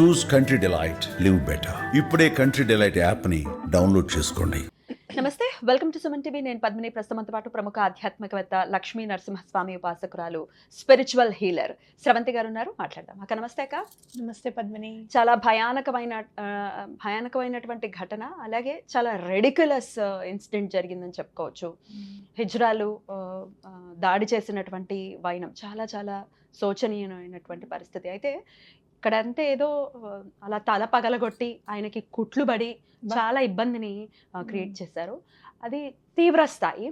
Choose country delight live better ఇప్పుడే country delight యాప్ని download చేసుకోండి. నమస్తే వెల్కమ్ టు సుమన్ టీవీ. నేను పద్మిని. ప్రస్తుతంతో పాటు ప్రముఖ ఆధ్యాత్మికవేత్త లక్ష్మీ నరసింహస్వామి ఉపాసకురాలు స్పిరిచువల్ హీలర్ స్రవంతి గారు ఉన్నారు మాట్లాడదాం. అక్క నమస్తే అక్క. నమస్తే పద్మిని. చాలా భయానకమైన భయానకమైనటువంటి ఘటన అలాగే చాలా రెడిక్యులస్ ఇన్సిడెంట్ జరిగిందని చెప్పుకోవచ్చు. హిజ్రాలు ఆ, ఆ, దాడి చేసినటువంటి వైనం చాలా చాలా శోచనీయమైనటువంటి పరిస్థితి. అయితే ఇక్కడంతే ఏదో అలా తల పగలగొట్టి ఆయనకి కుట్లు పడి చాలా ఇబ్బందిని క్రియేట్. చేశారు. అది తీవ్ర స్థాయి.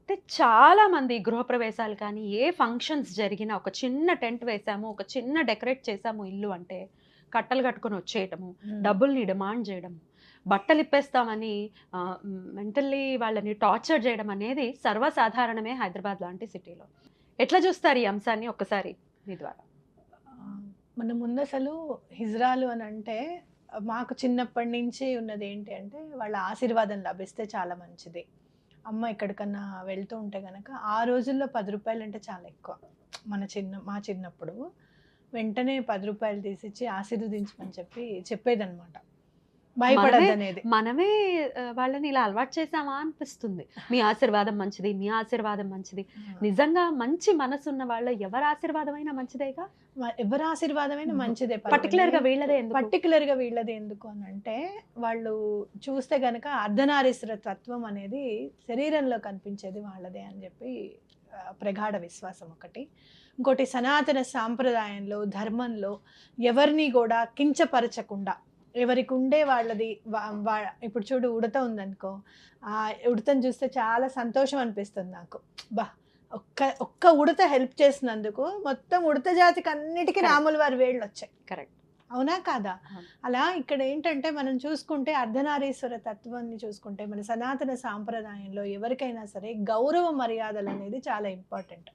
అయితే చాలా మంది గృహప్రవేశాలు కానీ ఏ ఫంక్షన్స్ జరిగినా ఒక చిన్న టెంట్ వేసాము ఒక చిన్న డెకరేట్ చేసాము ఇల్లు అంటే కట్టలు కట్టుకొని వచ్చేయటము డబ్బుల్ని డిమాండ్ చేయడం బట్టలు ఇప్పేస్తామని మెంటల్లీ వాళ్ళని టార్చర్ చేయడం అనేది సర్వసాధారణమే హైదరాబాద్ లాంటి సిటీలో. ఎట్లా చూస్తారు ఈ అంశాన్ని ఒక్కసారి మీ ద్వారా? మన ముందు అసలు హిజ్రాలు అని అంటే మాకు చిన్నప్పటి నుంచి ఉన్నది ఏంటి అంటే వాళ్ళ ఆశీర్వాదం లభిస్తే చాలా మంచిది. అమ్మ ఎక్కడికన్నా వెళ్తూ ఉంటే కనుక ఆ రోజుల్లో పది రూపాయలు అంటే చాలా ఎక్కువ. మన చిన్న మా చిన్నప్పుడు. వెంటనే పది రూపాయలు తీసిచ్చి ఆశీర్వదించమని చెప్పి చెప్పేదన్నమాట. మనమే వాళ్ళని ఇలా అలవాటు చేసామా అనిపిస్తుంది. మీ ఆశీర్వాదం మంచిది మీ ఆశీర్వాదం మంచిది. నిజంగా మంచి మనసు ఉన్న వాళ్ళ ఎవరి ఆశీర్వాదమైనా మంచిదేగా? ఎవరి ఆశీర్వాదమైనా మంచిదే పర్టికులర్గా వీళ్ళదే పర్టికులర్గా వీళ్ళది ఎందుకు అని అంటే వాళ్ళు చూస్తే గనక అర్ధనారీశ్వర తత్వం అనేది శరీరంలో కనిపించేది వాళ్ళదే అని చెప్పి ప్రగాఢ విశ్వాసం ఒకటి. ఇంకోటి సనాతన సాంప్రదాయంలో ధర్మంలో ఎవరిని కూడా కించపరచకుండా ఎవరికి ఉండే వాళ్ళది ఇప్పుడు చూడు ఉడత ఉందనుకో ఆ ఉడతను చూస్తే చాలా సంతోషం అనిపిస్తుంది నాకు. బా ఒక్క ఒక్క ఉడత హెల్ప్ చేసినందుకు మొత్తం ఉడత జాతికి అన్నిటికీ. రాముల వారి వేళ్ళు వచ్చాయి. కరెక్ట్ అవునా కాదా. అలా ఇక్కడ ఏంటంటే మనం చూసుకుంటే అర్ధనారీశ్వర తత్వాన్ని చూసుకుంటే మన సనాతన సాంప్రదాయంలో ఎవరికైనా సరే గౌరవ మర్యాదలు అనేది చాలా ఇంపార్టెంట్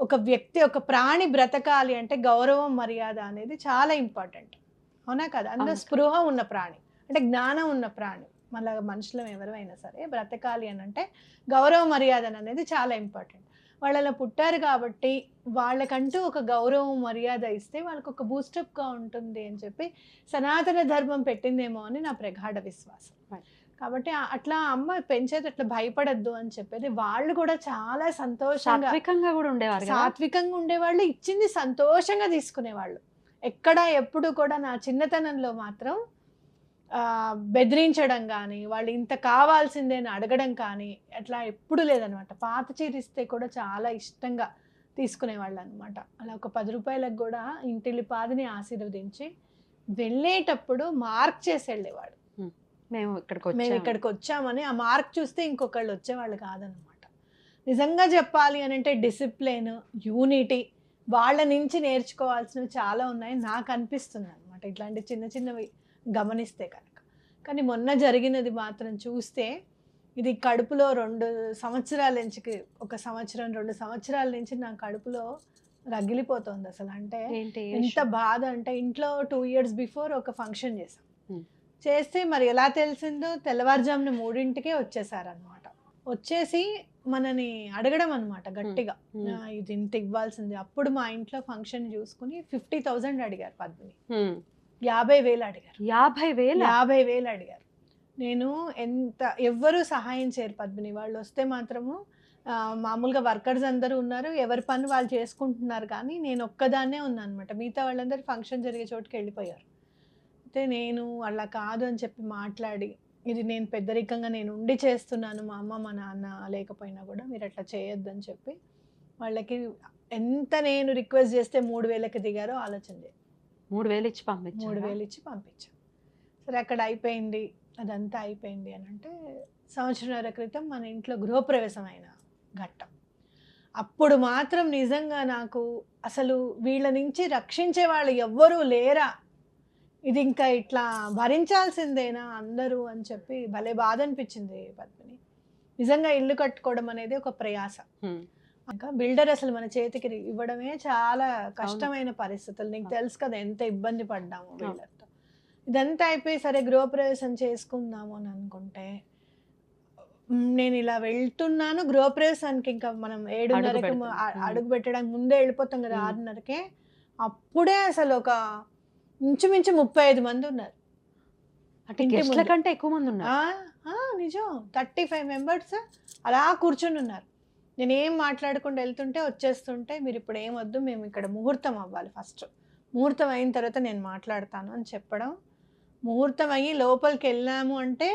ఒక వ్యక్తి ఒక ప్రాణి బ్రతకాలి అంటే గౌరవం మర్యాద అనేది చాలా ఇంపార్టెంట్ అవునా కదా? అందులో. స్పృహ ఉన్న ప్రాణి. అంటే జ్ఞానం ఉన్న ప్రాణి. మళ్ళీ మనుషులం ఎవరైనా సరే బ్రతకాలి అని అంటే గౌరవ మర్యాద అనేది చాలా ఇంపార్టెంట్. వాళ్ళు అలా పుట్టారు కాబట్టి వాళ్ళకంటూ ఒక గౌరవం మర్యాద ఇస్తే వాళ్ళకు ఒక బూస్టప్గా ఉంటుంది అని చెప్పి సనాతన ధర్మం పెట్టిందేమో అని నా ప్రగాఢ విశ్వాసం. కాబట్టి అట్లా అమ్మ పెంచేది అట్లా భయపడద్దు అని చెప్పేది వాళ్ళు కూడా చాలా సంతోషంగా సాత్వికంగా కూడా ఉండేవారు కదా? సాత్వికంగా ఉండేవాళ్ళు ఇచ్చింది సంతోషంగా తీసుకునేవాళ్ళు. ఎక్కడ ఎప్పుడు కూడా నా చిన్నతనంలో మాత్రం బెదిరించడం కానీ వాళ్ళు ఇంత కావాల్సిందే అని అడగడం కానీ అట్లా ఎప్పుడు లేదనమాట. పాత చీర ఇస్తే కూడా చాలా ఇష్టంగా తీసుకునేవాళ్ళు అనమాట అలా ఒక పది రూపాయలకు కూడా ఇంటిల్లి పాదిని ఆశీర్వదించి వెళ్ళేటప్పుడు మార్క్ చేసి వెళ్ళేవాడు మేము ఇక్కడికి మేము ఇక్కడికి వచ్చామని ఆ మార్క్ చూస్తే ఇంకొకళ్ళు వచ్చేవాళ్ళు కాదనమాట. నిజంగా చెప్పాలి అని అంటే డిసిప్లిన్ యూనిటీ వాళ్ళ నుంచి నేర్చుకోవాల్సినవి చాలా ఉన్నాయి. నాకు అనిపిస్తుంది అనమాట ఇట్లాంటి చిన్న చిన్నవి గమనిస్తే కనుక. కానీ మొన్న జరిగినది మాత్రం చూస్తే ఇది కడుపులో రెండు సంవత్సరాల నుంచి ఒక సంవత్సరం రెండు సంవత్సరాల నుంచి నా కడుపులో రగిలిపోతుంది అసలు. అంటే ఎంత బాధ. అంటే ఇంట్లో టూ ఇయర్స్ బిఫోర్ ఒక ఫంక్షన్ చేసాం. చేస్తే మరి ఎలా తెలిసిందో? తెల్లవారుజామున మూడింటికే వచ్చేసారనమాట వచ్చేసి మనని అడగడం అనమాట గట్టిగా. Hmm. "ఆ, ఇది ఇంత ఇవ్వాల్సింది. అప్పుడు మా ఇంట్లో ఫంక్షన్ చూసుకుని ఫిఫ్టీ థౌజండ్ అడిగారు పద్మిని. యాభై వేలు అడిగారు. యాభై వేల? యాభై వేలు అడిగారు. నేను ఎంత ఎవ్వరూ సహాయం చేయరు పద్మిని. వాళ్ళు వస్తే మాత్రము మామూలుగా వర్కర్స్ అందరూ ఉన్నారు ఎవరి పని వాళ్ళు చేసుకుంటున్నారు కానీ నేను ఒక్కదాన్నే ఉన్నాను అనమాట మిగతా వాళ్ళందరూ ఫంక్షన్ జరిగే చోటుకి వెళ్ళిపోయారు. అయితే నేను అలా కాదు అని చెప్పి మాట్లాడి ఇది నేను పెద్దరికంగా నేను ఉండి చేస్తున్నాను మా అమ్మ మా నాన్న లేకపోయినా కూడా మీరు అట్లా చేయొద్దు అని చెప్పి వాళ్ళకి ఎంత నేను రిక్వెస్ట్ చేస్తే మూడు వేలకి దిగారో ఆలోచన మూడు వేలు ఇచ్చి పంపించారు? మూడు వేలు ఇచ్చి పంపించాం. సరే అక్కడ అయిపోయింది అదంతా అయిపోయింది అని అంటే సంవత్సరాల క్రితం మన ఇంట్లో గృహప్రవేశం అయిన ఘట్టం. అప్పుడు మాత్రం నిజంగా నాకు అసలు వీళ్ళ నుంచి రక్షించే వాళ్ళు ఎవ్వరూ లేరా? ఇది ఇంకా ఇట్లా భరించాల్సిందేనా అందరూ అని చెప్పి భలే బాధ అనిపించింది పద్మిని. నిజంగా ఇల్లు కట్టుకోవడం అనేది ఒక ప్రయాస. ఇంకా బిల్డర్ అసలు మన చేతికి ఇవ్వడమే చాలా కష్టమైన పరిస్థితులు. నీకు. తెలుసు కదా ఎంత ఇబ్బంది పడ్డాము బిల్డర్తో ఇదంతా అయిపోయి సరే గృహప్రవేశం చేసుకుందాము అని అనుకుంటే నేను ఇలా వెళ్తున్నాను గృహప్రవేశానికి ఇంకా మనం ఏడున్నరకి. అడుగు పెట్టడానికి ముందే వెళ్ళిపోతాం కదా. ఆరున్నరకే. అప్పుడే అసలు ఒక ఇంచుమించు ముప్పై ఐదు మంది ఉన్నారు. అంటే గెస్ట్ల. కంటే ఎక్కువ మంది ఉన్నారు. నిజం. థర్టీ ఫైవ్ మెంబర్స్ అలా కూర్చొని ఉన్నారు. నేను ఏం మాట్లాడకుండా వెళ్తుంటే వచ్చేస్తుంటే మీరు ఇప్పుడు ఏం వద్దు మేము ఇక్కడ ముహూర్తం అవ్వాలి ఫస్ట్ ముహూర్తం అయిన తర్వాత నేను మాట్లాడతాను అని చెప్పడం. ముహూర్తం అయ్యి లోపలికి వెళ్ళాము అంటే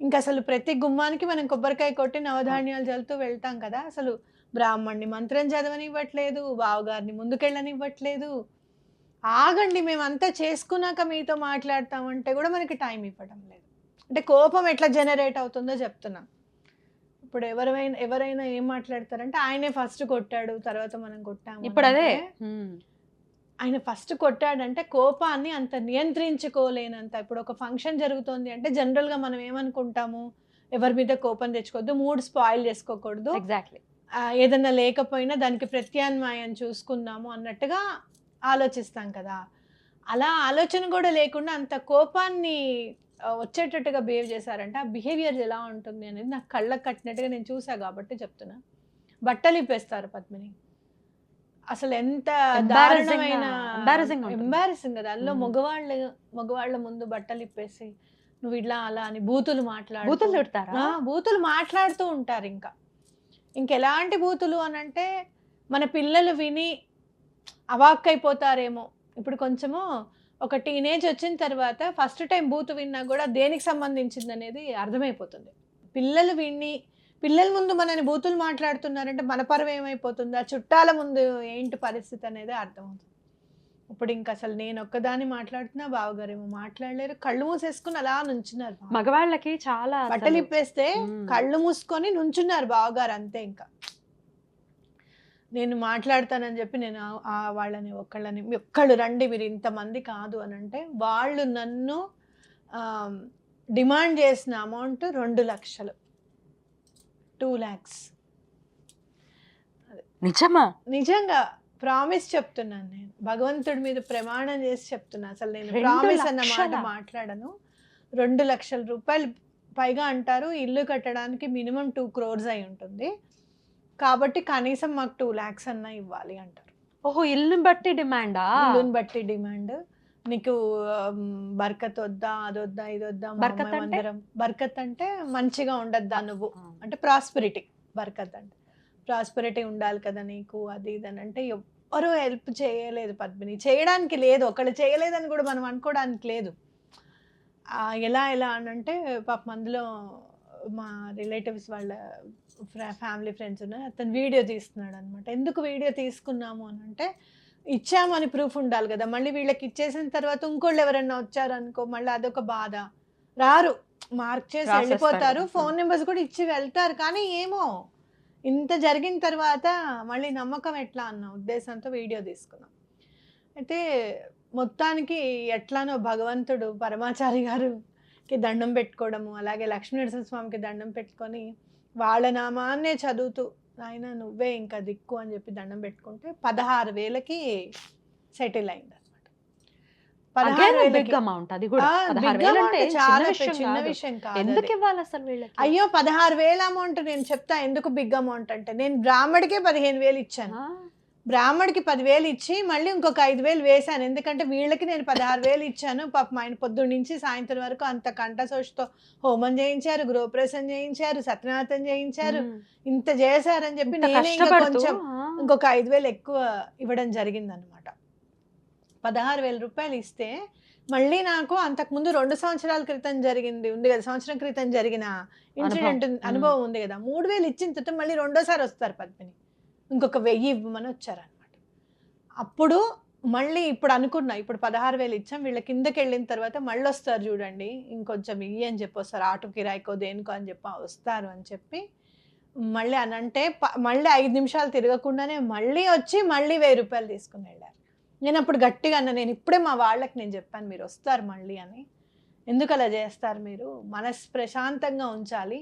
ఇంకా అసలు ప్రతి గుమ్మానికి మనం కొబ్బరికాయ కొట్టి నవధాన్యాలు చల్లుతూ వెళ్తాం కదా. అసలు బ్రాహ్మణ్ణి మంత్రం చదవనివ్వట్లేదు బావగారిని ముందుకెళ్ళనివ్వట్లేదు ఆగండి మేమంతా చేసుకున్నాక మీతో మాట్లాడతామంటే కూడా మనకి టైం ఇవ్వడం లేదు. అంటే కోపం ఎట్లా జనరేట్ అవుతుందో చెప్తున్నా. ఇప్పుడు ఎవరైనా ఎవరైనా ఏం మాట్లాడతారంటే ఆయనే ఫస్ట్ కొట్టాడు తర్వాత మనం కొట్టాము ఇప్పుడు అదే. ఆయన ఫస్ట్ కొట్టాడంటే కోపాన్ని అంత నియంత్రించుకోలేనంత. ఇప్పుడు ఒక ఫంక్షన్ జరుగుతోంది అంటే జనరల్గా మనం ఏమనుకుంటాము? ఎవరి మీద కోపం తెచ్చుకోవద్దు మూడ్ స్పాయిల్ చేసుకోకూడదు. ఎగ్జాక్ట్లీ. ఏదన్నా లేకపోయినా దానికి ప్రత్యామ్నాయం చూసుకుందాము అన్నట్టుగా ఆలోచిస్తాం కదా. అలా ఆలోచన కూడా లేకుండా అంత కోపాన్ని వచ్చేటట్టుగా బిహేవ్ చేశారంటే ఆ బిహేవియర్ ఎలా ఉంటుంది అనేది నాకు కళ్ళకు కట్టినట్టుగా నేను చూసా కాబట్టి చెప్తున్నా. బట్టలు ఇప్పేస్తారు పద్మిని. అసలు ఎంత దారుణమైన. ఎంబారసింగ్ కదా. అందులో మ్మ్. మగవాళ్ళు మగవాళ్ళ ముందు బట్టలు ఇప్పేసి నువ్వు ఇట్లా అలా అని బూతులు మాట్లాడు బూతులు తిడతారా? బూతులు మాట్లాడుతూ ఉంటారు ఇంకా. ఇంకెలాంటి బూతులు అని అంటే మన పిల్లలు విని అవాక్కైపోతారేమో. ఇప్పుడు కొంచెము ఒక టీనేజ్ వచ్చిన తర్వాత ఫస్ట్ టైం బూతు విన్నా కూడా దేనికి సంబంధించింది అనేది అర్థమైపోతుంది. పిల్లలు విని పిల్లల ముందు మనని బూతులు మాట్లాడుతున్నారంటే మన పరువు ఏమైపోతుంది? ఆ చుట్టాల ముందు ఏంటి పరిస్థితి అనేది అర్థమవుతుంది. ఇప్పుడు ఇంకా అసలు నేను ఒక్కదాన్ని మాట్లాడుతున్నా బావగారేమో మాట్లాడలేరు. కళ్ళు మూసేసుకుని అలా నుంచున్నారు. మగవాళ్ళకి చాలా బట్టలు ఇప్పేస్తే. కళ్ళు మూసుకొని నుంచున్నారు బావగారు అంతే ఇంకా. నేను మాట్లాడతానని చెప్పి నేను వాళ్ళని ఒక్కళ్ళని "మీ ఒక్కళ్ళు రండి మీరు ఇంతమంది కాదు అని అంటే వాళ్ళు నన్ను డిమాండ్ చేసిన అమౌంట్ రెండు లక్షలు. టూ ల్యాక్స్. నిజమా? నిజంగా ప్రామిస్ చెప్తున్నాను నేను. భగవంతుడి మీద ప్రమాణం చేసి చెప్తున్నా. అసలు నేను ప్రామిస్ అన్న మాట? మాట్లాడను. రెండు లక్షల రూపాయలు పైగా అంటారు. ఇల్లు కట్టడానికి మినిమం టూ క్రోర్స్ అయి ఉంటుంది. కాబట్టి కనీసం మాకు టూ ల్యాక్స్ అన్నా ఇవ్వాలి అంటారు. ఓహో ఇల్లుని బట్టి డిమాండా? ఇల్లుని బట్టి డిమాండ్. నీకు బర్కత్ వద్దా అది వద్దా ఇది వద్దా మా బర్కత్? మందిరం. బర్కత్ అంటే మంచిగా ఉండద్దా నువ్వు? అంటే ప్రాస్పెరిటీ బర్కత్ అంటే. ప్రాస్పెరిటీ ఉండాలి కదా నీకు అది ఇది అని అంటే ఎవ్వరూ హెల్ప్ చేయలేదు పద్మిని. చేయడానికి లేదు. ఒకళ్ళు చేయలేదని కూడా మనం అనుకోవడానికి లేదు. ఎలా ఎలా అని అంటే పాపం అందులో మా రిలేటివ్స్ వాళ్ళ ఫ్యామిలీ ఫ్రెండ్స్ ఉన్నారు అతను వీడియో తీస్తున్నాడు అనమాట ఎందుకు వీడియో తీసుకున్నాము అని అంటే ఇచ్చామని ప్రూఫ్ ఉండాలి కదా మళ్ళీ వీళ్ళకి ఇచ్చేసిన తర్వాత ఇంకోళ్ళు ఎవరైనా వచ్చారనుకో మళ్ళీ అదొక బాధ. రారు మార్క్ చేసి. వెళ్ళిపోతారు ఫోన్ నెంబర్స్ కూడా ఇచ్చి వెళ్తారు కానీ ఏమో ఇంత జరిగిన తర్వాత మళ్ళీ నమ్మకం ఎట్లా అన్న ఉద్దేశంతో వీడియో తీసుకున్నాం. అయితే మొత్తానికి ఎట్లానో భగవంతుడు పరమాచారి గారుకి దండం పెట్టుకోవడము అలాగే లక్ష్మీ నరసింహస్వామికి దండం పెట్టుకొని వాళ్ళ నామాన్నే చదువుతూ ఆయన నువ్వే ఇంకా దిక్కు అని చెప్పి దండం పెట్టుకుంటే పదహారు వేలకి సెటిల్ అయింది అనమాట పదహారు చాలా చిన్న విషయం చిన్న కాదు. విషయం కాదు ఎందుకు అది. ఇవ్వాలి అసలు వీళ్ళకి? అయ్యో పదహారు వేల అమౌంట్ నేను చెప్తా ఎందుకు బిగ్ అమౌంట్ అంటే నేను బ్రాహ్మడికే పదిహేను వేలు ఇచ్చాను. బ్రాహ్మడికి పదివేలు ఇచ్చి మళ్ళీ ఇంకొక ఐదు వేలు వేశాను. ఎందుకంటే వీళ్ళకి నేను పదహారు వేలు ఇచ్చాను. పాపం ఆయన పొద్దున్న నుంచి సాయంత్రం వరకు అంత కంఠశోషతో హోమం చేయించారు గృహప్రవేశం చేయించారు సత్యనాథం చేయించారు. ఇంత చేశారని చెప్పి నేనే ఇంకా కొంచెం ఇంకొక ఐదు వేలు ఎక్కువ ఇవ్వడం జరిగిందనమాట పదహారు వేల రూపాయలు ఇస్తే మళ్ళీ నాకు అంతకుముందు రెండు సంవత్సరాల క్రితం జరిగింది. ఉంది కదా సంవత్సరం క్రితం జరిగిన ఇన్సిడెంట్ అనుభవం. అనుభవం ఉంది కదా. మూడు వేలు ఇచ్చిన తర్వాత మళ్ళీ రెండోసారి వస్తారు పద్మిని. ఇంకొక వెయ్యి ఇవ్వమని వచ్చారనమాట అప్పుడు మళ్ళీ ఇప్పుడు అనుకున్నా ఇప్పుడు పదహారు వేలు ఇచ్చాం వీళ్ళ కిందకి వెళ్ళిన తర్వాత మళ్ళీ వస్తారు చూడండి ఇంకొంచెం ఇయ్యి అని చెప్పి వస్తారు ఆటో కిరాయికో దేనికో అని చెప్పి వస్తారు అని చెప్పి మళ్ళీ అని అంటే మళ్ళీ ఐదు నిమిషాలు తిరగకుండానే మళ్ళీ వచ్చి మళ్ళీ వెయ్యి రూపాయలు తీసుకుని వెళ్ళారు. నేను అప్పుడు గట్టిగా అన్న నేను ఇప్పుడే మా వాళ్ళకి నేను చెప్పాను మీరు వస్తారు మళ్ళీ అని. ఎందుకు అలా చేస్తారు మీరు? మనస్ ప్రశాంతంగా ఉంచాలి.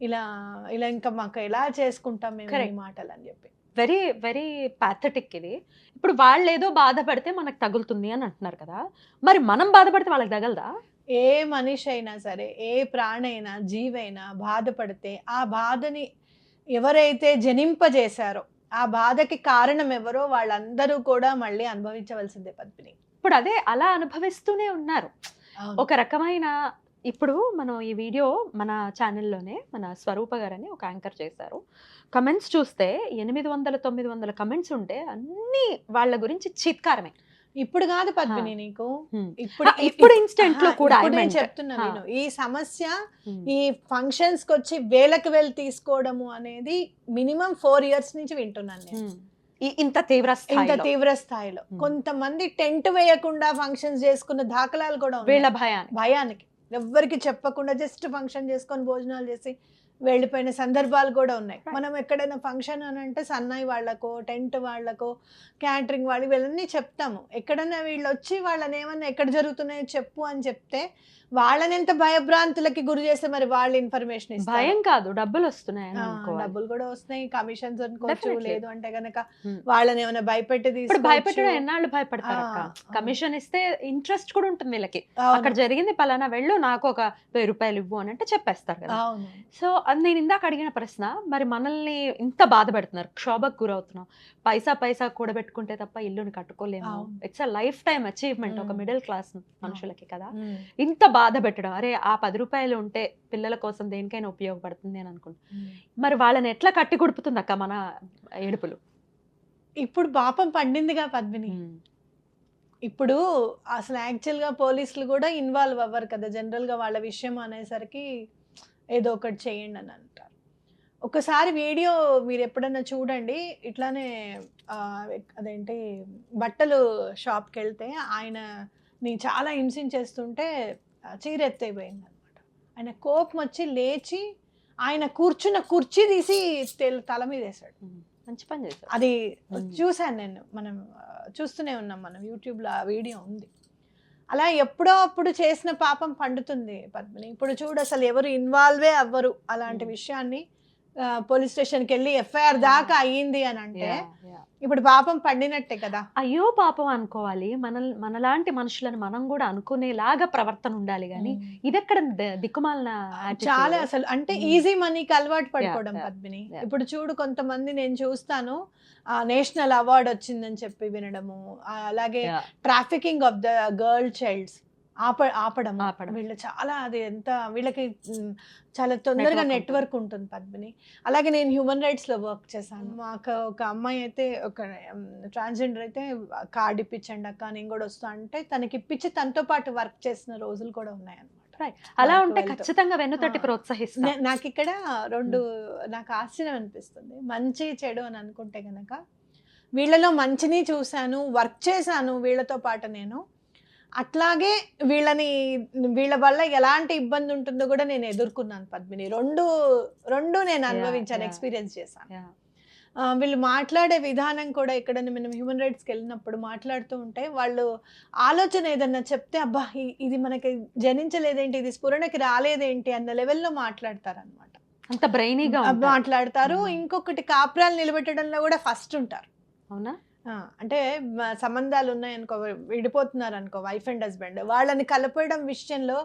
ఇలా ఇలా ఇంకా మాకు ఎలా చేసుకుంటాం మేము ఈ. మాటలు అని చెప్పి. వెరీ వెరీ పాథటిక్ ఇది ఇప్పుడు వాళ్ళు ఏదో బాధపడితే మనకు తగులుతుంది అని అంటున్నారు కదా. మరి మనం బాధపడితే వాళ్ళకి తగలదా? ఏ మనిషి అయినా సరే ఏ ప్రాణైనా జీవైనా బాధపడితే ఆ బాధని ఎవరైతే జనింపజేశారో ఆ బాధకి కారణం ఎవరో వాళ్ళందరూ కూడా మళ్ళీ అనుభవించవలసిందే పద్మిని. ఇప్పుడు అదే అలా అనుభవిస్తూనే ఉన్నారు. ఒక రకమైన ఇప్పుడు మనం ఈ వీడియో మన ఛానల్లోనే మన స్వరూప గారని ఒక యాంకర్ చేశారు కమెంట్స్ చూస్తే ఎనిమిది వందల తొమ్మిది వందల కమెంట్స్ ఉంటే అన్ని వాళ్ళ గురించి చిత్కారమే ఇప్పుడు కాదు పద్మిని నీకు. ఇప్పుడు ఇప్పుడు ఇన్స్టెంట్లో కూడా నేను. చెప్తున్నా. నేను ఈ సమస్య. ఈ ఫంక్షన్స్కి వచ్చి వేలకు వేలు తీసుకోవడము అనేది మినిమం ఫోర్ ఇయర్స్ నుంచి వింటున్నాను నేను ఇంత తీవ్ర ఇంత తీవ్ర స్థాయిలో. కొంతమంది టెంట్ వేయకుండా ఫంక్షన్స్ చేసుకున్న దాఖలాలు కూడా ఉన్నాయి. వీళ్ళ భయాన్ని భయానికి ఎవ్వరికి చెప్పకుండా జస్ట్ ఫంక్షన్ చేసుకొని భోజనాలు చేసి వెళ్ళిపోయిన సందర్భాలు కూడా ఉన్నాయి. మనం ఎక్కడైనా ఫంక్షన్ అని అంటే సన్నాయి వాళ్ళకో టెంట్ వాళ్ళకో క్యాటరింగ్ వాళ్ళు వీళ్ళని చెప్తాము ఎక్కడైనా వీళ్ళు వచ్చి వాళ్ళని ఏమన్నా ఎక్కడ జరుగుతున్నాయో చెప్పు అని చెప్తే వాళ్ళని ఎంత భయభ్రాంతులకి గురి చేస్తే మరి వాళ్ళు ఇన్ఫర్మేషన్ ఇస్తారు భయం కాదు డబ్బులు అనుకోవాలి డబ్బులు కూడా వస్తున్నాయి కమిషన్స్ అనుకోవచ్చు. లేదు అంటే గనక Hmm. వాళ్ళని ఏమైనా భయపెట్టి. భయపెట్టడం ఎన్నాళ్ళు భయపడతారు. కమిషన్ ఇస్తే ఇంట్రెస్ట్ కూడా ఉంటుంది వీళ్ళకి. అక్కడ జరిగింది పలానా వెళ్ళు నాకు ఒక వెయ్యి రూపాయలు ఇవ్వు అని అంటే చెప్పేస్తారు కదా సో అది నేను ఇందాక అడిగిన ప్రశ్న మరి మనల్ని ఇంత బాధ పెడుతున్నారు క్షోభకు గురవుతున్నాం పైసా పైసా కూడబెట్టుకుంటే తప్ప ఇల్లుని కట్టుకోలేము. It's a life time achievement ఒక. మిడిల్ క్లాస్ మనుషులకి కదా Hmm. ఇంత బాధ పెట్టడం. అరే ఆ పది రూపాయలు ఉంటే పిల్లల కోసం దేనికైనా ఉపయోగపడుతుంది అని అనుకుంటా. Hmm. మరి వాళ్ళని ఎట్లా కట్టి కుడుపుతుంది అక్క మన ఏడుపులు? ఇప్పుడు పాపం పండిందిగా పద్మిని. ఇప్పుడు అసలు యాక్చువల్గా పోలీసులు కూడా ఇన్వాల్వ్ అవ్వరు కదా. జనరల్గా వాళ్ళ విషయం అనేసరికి ఏదో ఒకటి చేయండి అని అంటారు. ఒకసారి వీడియో మీరు ఎప్పుడన్నా చూడండి. ఇట్లానే అదేంటి బట్టలు షాప్కి వెళ్తే ఆయన నీ చాలా హింసించేస్తుంటే ఆ, చీర ఎత్తైపోయింది అనమాట ఆయన కోపం వచ్చి లేచి ఆయన కూర్చున్న కుర్చీ తీసి తెల- తల మీద వేశాడు. మంచి పని చేశారు. అది. చూశాను నేను. మనం చూస్తూనే ఉన్నాం మనం. యూట్యూబ్లో ఆ వీడియో ఉంది. అలా ఎప్పుడో అప్పుడు చేసిన పాపం పండుతుంది పద్మిని. ఇప్పుడు చూడు అసలు ఎవరు ఇన్వాల్వే అవ్వరు. అలాంటి. విషయాన్ని పోలీస్ స్టేషన్కి వెళ్ళి ఎఫ్ఐఆర్ దాకా అయ్యింది అని అంటే. ఇప్పుడు పాపం పండినట్టే కదా అయ్యో పాపం అనుకోవాలి మన మనలాంటి మనుషులను మనం కూడా అనుకునేలాగా ప్రవర్తన ఉండాలి కానీ ఇదెక్కడ దిక్కుమాలిన? చాలా అసలు అంటే. ఈజీ మనీకి అలవాటు పడిపోవడం పద్మిని. ఇప్పుడు చూడు కొంతమంది నేను చూస్తాను నేషనల్ అవార్డ్ వచ్చిందని చెప్పి వినడము అలాగే. Trafficking of the girl childs ఆప ఆపడం. ఆపడం. వీళ్ళు చాలా అది ఎంత వీళ్ళకి చాలా తొందరగా నెట్వర్క్ ఉంటుంది పద్మిని. అలాగే నేను హ్యూమన్ రైట్స్లో వర్క్ చేశాను. మాకు ఒక అమ్మాయి అయితే ఒక ట్రాన్స్జెండర్ అయితే కార్డు ఇప్పించండి అక్క నేను కూడా వస్తా అంటే తనకి ఇప్పించి తనతో పాటు వర్క్ చేసిన రోజులు కూడా ఉన్నాయన్నమాట. అలా ఉంటే. ఖచ్చితంగా వెన్నుతట్టి. ప్రోత్సహిస్తాం. నాకు ఇక్కడ రెండు నాకు ఆశ్చర్యం అనిపిస్తుంది. మంచి చెడు అని అనుకుంటే గనక వీళ్ళలో మంచిని చూశాను వర్క్ చేశాను వీళ్ళతో పాటు నేను. అట్లాగే వీళ్ళని వీళ్ళ వల్ల ఎలాంటి ఇబ్బంది ఉంటుందో కూడా నేను ఎదుర్కొన్నాను పద్మిని. రెండు రెండు నేను అనుభవించాను. ఎక్స్పీరియన్స్ చేశాను. వీళ్ళు మాట్లాడే విధానం కూడా ఇక్కడ మనం హ్యూమన్ రైట్స్కి వెళ్ళినప్పుడు మాట్లాడుతూ ఉంటే వాళ్ళు ఆలోచన ఏదన్నా చెప్తే అబ్బా ఇది మనకి జనించలేదేంటి? ఇది స్ఫురణకి రాలేదేంటి? అన్న లెవెల్లో మాట్లాడతారు అంత బ్రెయినీగా మాట్లాడతారు. Mm. ఇంకొకటి కాపురాలు నిలబెట్టడంలో కూడా ఫస్ట్ ఉంటారు. అవునా? అంటే సంబంధాలు ఉన్నాయనుకో విడిపోతున్నారు అనుకో వైఫ్ అండ్ హస్బెండ్ వాళ్ళని కలపడం విషయంలో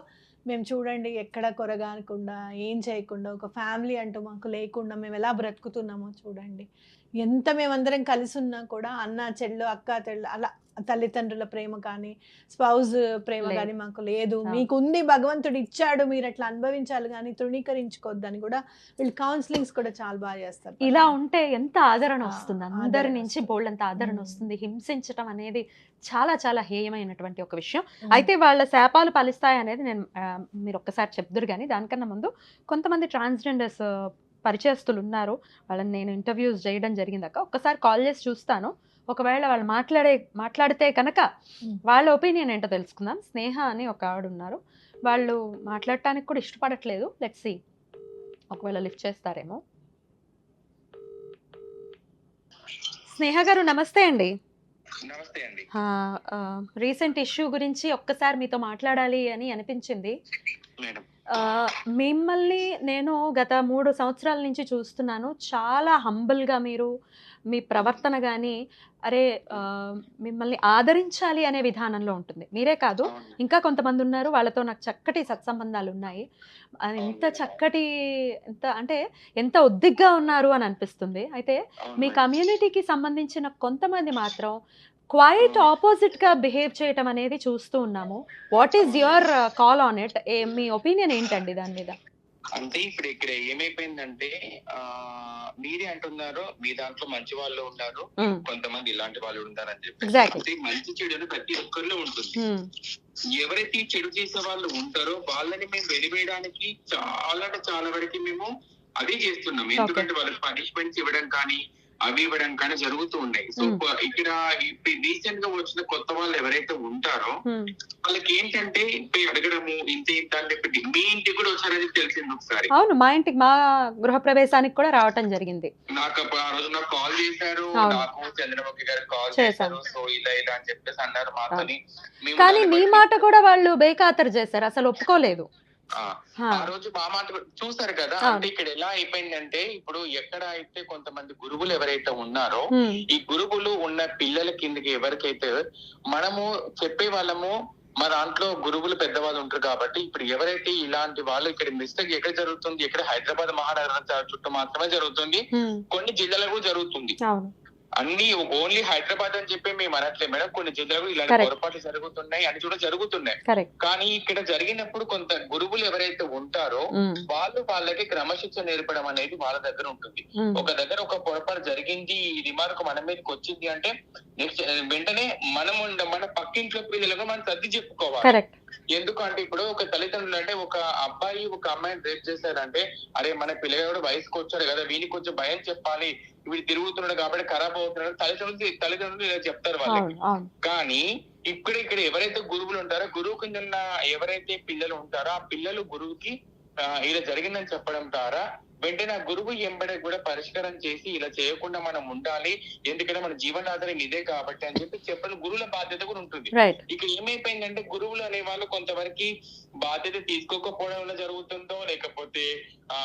మేము చూడండి ఎక్కడ కొరగానకుండా ఏం చేయకుండా ఒక ఫ్యామిలీ అంటూ మాకు లేకుండా మేము ఎలా బ్రతుకుతున్నామో చూడండి. ఎంత మేమందరం కలిసి ఉన్నా కూడా అన్న చెల్లు అక్క తెళ్ళు అలా తల్లిదండ్రుల ప్రేమ కానీ స్పౌజ్ ప్రేమ. కానీ మాకు లేదు. మీకు ఉంది భగవంతుడు ఇచ్చాడు మీరు అట్లా అనుభవించాలి కానీ తృణీకరించుకోవద్దని కూడా వీళ్ళు కౌన్సిలింగ్స్ కూడా చాలా బాగా చేస్తారు ఇలా ఉంటే ఎంత ఆదరణ వస్తుంది అందరి నుంచి వస్తుంది. బోల్డంత ఆదరణ. వస్తుంది హింసించటం అనేది చాలా చాలా హేయమైనటువంటి ఒక విషయం. అయితే వాళ్ళ శాపాలు ఫలిస్తాయి అనేది నేను మీరు ఒక్కసారి చెప్దురు కానీ దానికన్నా ముందు కొంతమంది ట్రాన్స్జెండర్స్ పరిచయస్తులు ఉన్నారు వాళ్ళని నేను ఇంటర్వ్యూస్ చేయడం జరిగిందాక ఒక్కసారి కాల్ చేసి చూస్తాను ఒకవేళ వాళ్ళు మాట్లాడే మాట్లాడితే కనుక. వాళ్ళ ఒపీనియన్ ఏంటో తెలుసుకుందాం. స్నేహ అని ఒక ఆవిడ ఉన్నారు. వాళ్ళు మాట్లాడటానికి కూడా ఇష్టపడట్లేదు. లెట్స్ సి ఒకవేళ లిఫ్ట్ చేస్తారేమో. స్నేహ గారు నమస్తే అండి. నమస్తే అండి. రీసెంట్ ఇష్యూ గురించి ఒక్కసారి మీతో మాట్లాడాలి అని అనిపించింది. మేడం. ఆ, మిమ్మల్ని నేను గత మూడు సంవత్సరాల నుంచి చూస్తున్నాను. చాలా హంబుల్గా మీరు మీ ప్రవర్తన కానీ అరే మిమ్మల్ని ఆదరించాలి అనే విధానంలో ఉంటుంది. మీరే కాదు. ఇంకా కొంతమంది ఉన్నారు వాళ్ళతో నాకు చక్కటి సత్సంబంధాలు ఉన్నాయి ఎంత. చక్కటి ఎంత అంటే ఎంత ఒద్దిగ్గా ఉన్నారు అని అనిపిస్తుంది. అయితే మీ. కమ్యూనిటీకి సంబంధించిన కొంతమంది మాత్రం క్వైట్ ఆపోజిట్గా బిహేవ్ చేయటం అనేది చూస్తూ ఉన్నాము. What is your call on it? Me opinion ఏంటండి దాని మీద? అంటే ఇప్పుడు ఇక్కడ ఏమైపోయిందంటే ఆ మీరే అంటున్నారు మీ దాంట్లో మంచి వాళ్ళు ఉన్నారు. కొంతమంది ఇలాంటి వాళ్ళు ఉంటారని చెప్పి Exactly. అంటే మంచి చెడుని ప్రతి ఒక్కరిలో ఉంటుంది. ఎవరైతే చెడు చేసే వాళ్ళు ఉంటారో వాళ్ళని మేము వెలివేయడానికి చాలా అంటే చాలా వరకు మేము అదే చేస్తున్నాం ఎందుకంటే వాళ్ళకి పనిష్మెంట్స్ ఇవ్వడం కానీ అవి ఇవ్వడం కానీ జరుగుతూ ఉన్నాయి. So Mm. ఇక్కడ రీసెంట్గా వచ్చిన కొత్త వాళ్ళు ఎవరైతే ఉంటారో Hmm. వాళ్ళకి ఏంటంటే పోయి అడగడము ఇంత ఇంత అని చెప్పి మీ ఇంటికి కూడా వచ్చారని తెలిసింది ఒకసారి. అవును మా ఇంటికి మా గృహ ప్రవేశానికి కూడా రావటం జరిగింది. నాకు ఆ రోజు నాకు కాల్ చేశారు. నాకు చంద్రముఖి గారు కాల్. చేశారు. సో ఇలా ఇలా అని చెప్పేసి అన్నారు మాతోని. కానీ మీ మాట కూడా వాళ్ళు బేఖాతరు చేశారు. అసలు ఒప్పుకోలేదు. ఆ, రోజు మా మాట కూడా- చూసారు కదా. అంటే ఇక్కడ ఎలా అయిపోయిందంటే ఇప్పుడు ఎక్కడ అయితే కొంతమంది గురువులు ఎవరైతే ఉన్నారో. ఈ గురువులు ఉన్న పిల్లల కిందకి ఎవరికైతే మనము చెప్పే వాళ్ళము మా దాంట్లో గురువులు పెద్దవాళ్ళు ఉంటారు కాబట్టి ఇప్పుడు ఎవరైతే ఇలాంటి వాళ్ళు ఇక్కడ మిస్టేక్ ఎక్కడ జరుగుతుంది ఇక్కడ హైదరాబాద్ మహానగరం చుట్టూ మాత్రమే జరుగుతుంది. కొన్ని జిల్లాలకు జరుగుతుంది అన్ని ఓన్లీ హైదరాబాద్ అని చెప్పి మేము అనట్లేదు మేడం. కొన్ని జిల్లాలు ఇలాంటి. పొరపాట్లు జరుగుతున్నాయి అని కూడా జరుగుతున్నాయి. కానీ ఇక్కడ జరిగినప్పుడు కొంత గురువులు ఎవరైతే ఉంటారో వాళ్ళు వాళ్ళకి క్రమశిక్షణ నేర్పడం అనేది వాళ్ళ దగ్గర ఉంటుంది. ఒక దగ్గర ఒక పొరపాటు జరిగింది ఈ రిమార్క్ మన మీదకి వచ్చింది అంటే నెక్స్ట్ వెంటనే మనం ఉండ- మన పక్కింట్లో పిల్లలకు మనం సర్ది చెప్పుకోవాలి. ఎందుకంటే ఇప్పుడు ఒక తల్లిదండ్రులు అంటే ఒక అబ్బాయి ఒక అమ్మాయిని రేప్ చేశారంటే అరే మన పిల్లగాడు వయసుకు వచ్చాడు కదా వీనికి కొంచెం భయం చెప్పాలి. వీడు తిరుగుతున్నాడు కాబట్టి ఖరాబ్ అవుతున్నాడు తల్లిదండ్రులు తల్లిదండ్రులు ఇలా చెప్తారు వాళ్ళకి. కానీ ఇక్కడ ఇక్కడ ఎవరైతే గురువులు ఉంటారో గురువు కింద ఎవరైతే పిల్లలు ఉంటారో ఆ పిల్లలు గురువుకి ఇలా జరిగిందని చెప్పడం ద్వారా వెంటనే ఆ గురువు ఎంబడే కూడా పరిష్కారం చేసి ఇలా చేయకుండా మనం ఉండాలి. ఎందుకంటే మన జీవనాధారం ఇదే కాబట్టి అని చెప్పి చెప్పడం గురువుల బాధ్యత కూడా ఉంటుంది. ఇక ఏమైపోయిందంటే గురువులు అనే వాళ్ళు కొంతవరకు బాధ్యత తీసుకోకపోవడం వల్ల జరుగుతుందో లేకపోతే ఆ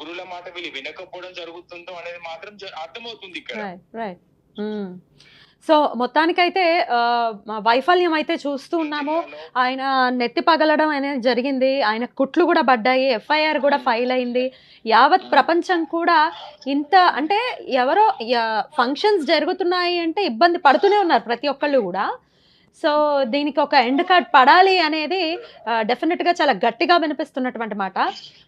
గురువుల మాట వీళ్ళు వినకపోవడం జరుగుతుందో అనేది మాత్రం అర్థమవుతుంది ఇక్కడ. రైట్ సో మొత్తానికైతే వైఫల్యం అయితే చూస్తూ ఉన్నాము. ఆయన నెత్తి పగలడం అనేది జరిగింది. ఆయన కుట్లు కూడా పడ్డాయి. ఎఫ్ఐఆర్ కూడా ఫైల్ అయింది. యావత్ ప్రపంచం కూడా ఇంత అంటే ఎవరో ఫంక్షన్స్ జరుగుతున్నాయి అంటే ఇబ్బంది పడుతూనే ఉన్నారు ప్రతి ఒక్కళ్ళు కూడా. సో దీనికి ఒక ఎండ్ కార్డ్ పడాలి అనేది డెఫినెట్గా చాలా గట్టిగా వినిపిస్తున్నటువంటి మాట.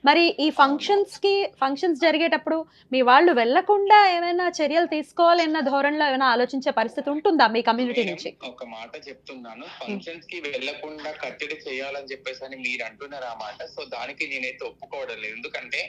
మరి ఈ ఫంక్షన్స్కి ఫంక్షన్స్ జరిగేటప్పుడు మీ వాళ్ళు వెళ్ళకుండా ఏమైనా చర్యలు తీసుకోవాలి అన్న ధోరణిలో ఏమైనా ఆలోచించే పరిస్థితి ఉంటుందా మీ కమ్యూనిటీ నుంచి? ఒక మాట చెప్తున్నాను. ఫంక్షన్స్కి వెళ్ళకుండా కట్టడి చేయాలని చెప్పేసి అని మీరు అంటున్నారు ఆ మాట. సో దానికి నేనైతే ఒప్పుకోవడం లేదు. ఎందుకంటే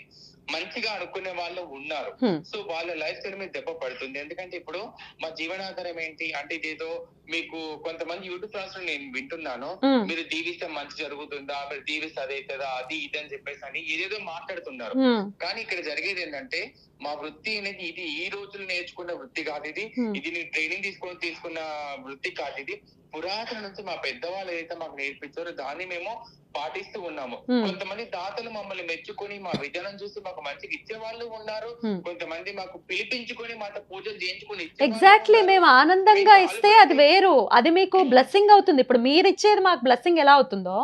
మంచిగా అనుకునే వాళ్ళు ఉన్నారు. సో వాళ్ళ లైఫ్ స్టైల్ మీద దెబ్బ పడుతుంది. ఎందుకంటే ఇప్పుడు మా జీవనాధారం ఏంటి? అంటే ఇదేదో మీకు కొంతమంది యూట్యూబ్ క్లాస్ నేను వింటున్నాను. మీరు దీవిస్తే మంచి జరుగుతుందా మీరు దీవిస్తే అదైతుందా అది ఇది అని చెప్పేసి అని ఏదేదో మాట్లాడుతున్నారు. కానీ ఇక్కడ జరిగేది ఏంటంటే మా వృత్తి అనేది ఇది ఈ రోజులు నేర్చుకున్న వృత్తి కాదు ఇది. Hmm. ఇది నేను ట్రైనింగ్ తీసుకొని తీసుకున్న వృత్తి కాదు ఇది. పురాతన నుంచి మా పెద్దవాళ్ళు ఏదైతే మాకు నేర్పించారో దాన్ని మేము పాటిస్తూ ఉన్నాము. Hmm. కొంతమంది దాతలు మమ్మల్ని మెచ్చుకొని మా విధానం చూసి మాకు మంచిగా ఇచ్చే వాళ్ళు ఉన్నారు. Hmm. కొంతమంది మాకు పిలిపించుకొని మాతో పూజలు చేయించుకొని ఎగ్జాక్ట్లీ. మేము ఆనందంగా ఇస్తే అది వేరు. అది మీకు బ్లెస్సింగ్ అవుతుంది. ఇప్పుడు మీరు ఇచ్చేది మాకు బ్లెస్సింగ్ ఎలా అవుతుందో